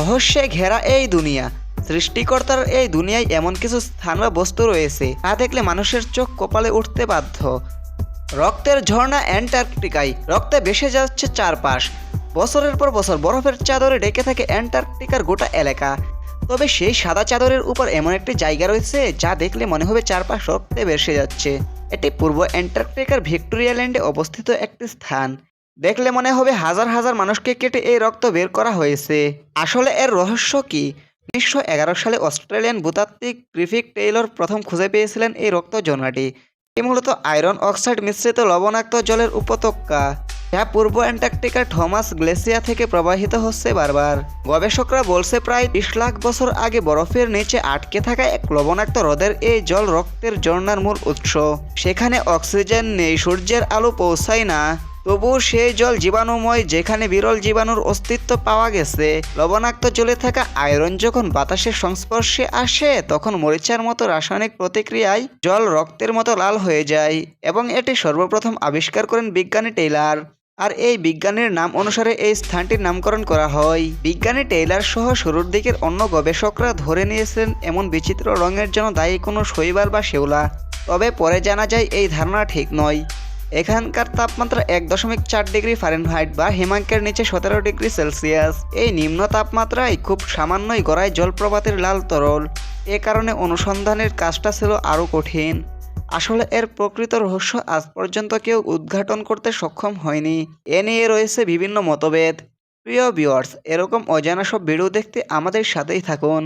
রহস্যে ঘেরা এই দুনিয়া। সৃষ্টিকর্তার এই দুনিয়ায় এমন কিছু স্থান বা বস্তু রয়েছে, তা দেখলে মানুষের চোখ কপালে উঠতে বাধ্য। রক্তের ঝর্ণা অ্যান্টার্কটিকায়, রক্তে ভেসে যাচ্ছে চারপাশ। বছরের পর বছর বরফের চাদরে ডেকে থাকে অ্যান্টার্কটিকার গোটা এলাকা। তবে সেই সাদা চাদরের উপর এমন একটি জায়গা রয়েছে, যা দেখলে মনে হবে চারপাশ রক্তে ভেসে যাচ্ছে। এটি পূর্ব অ্যান্টার্কটিকার ভিক্টোরিয়া ল্যান্ডে অবস্থিত একটি স্থান। দেখলে মনে হবে হাজার হাজার মানুষকে কেটে এই রক্ত বের করা হয়েছে। আসলে এর রহস্য কি? উনিশশো এগারো সালে অস্ট্রেলিয়ান ভূতাত্ত্বিক গ্রিফিক টেইলর প্রথম খুঁজে পেয়েছিলেন এই রক্ত জোনাটি এটি মূলত আয়রন অক্সাইড মিশ্রিত লবণাক্ত জলের উপত্যকা, যা পূর্ব অ্যান্টার্কটিকার থমাস গ্লেসিয়া থেকে প্রবাহিত হচ্ছে বারবার। গবেষকরা বলছে প্রায় বিশ লাখ বছর আগে বরফের নিচে আটকে থাকা এক লবণাক্ত হ্রদের এই জল রক্তের ঝর্ণার মূল উৎস। সেখানে অক্সিজেন নেই, সূর্যের আলো পৌঁছায় না। তবুও সেই জল জীবাণুময় যেখানে বিরল জীবাণুর অস্তিত্ব পাওয়া গেছে, লবণাক্ত জলে থাকা আয়রন যখন বাতাসের সংস্পর্শে আসে, তখন মরিচার মতো রাসায়নিক প্রতিক্রিয়ায় জল রক্তের মতো লাল হয়ে যায় এবং এটি সর্বপ্রথম আবিষ্কার করেন বিজ্ঞানী টেইলার। আর এই বিজ্ঞানীর নাম অনুসারে এই স্থানটির নামকরণ করা হয়। বিজ্ঞানী টেইলার সহ শুরুর দিকের অন্য গবেষকরা ধরে নিয়েছেন এমন বিচিত্র রঙের জন্য দায়ী কোনো শৈবাল বা শেওলা তবে পরে জানা যায়, এই ধারণা ঠিক নয়। এখানকার তাপমাত্রা এক দশমিক চার ডিগ্রি ফারেনহাইট বা হিমাঙ্কের নিচে সতেরো ডিগ্রি সেলসিয়াস এই নিম্ন তাপমাত্রায় খুব সামান্যই গড়ায় জলপ্রপাতের লাল তরল। এ কারণে অনুসন্ধানের কাজটা ছিল আরও কঠিন। আসলে এর প্রকৃত রহস্য আজ পর্যন্ত কেউ উদ্ঘাটন করতে সক্ষম হয়নি। এ নিয়ে রয়েছে বিভিন্ন মতভেদ। প্রিয় ভিউয়ার্স এরকম অজানা সব ভিডিও দেখতে আমাদের সাথেই থাকুন।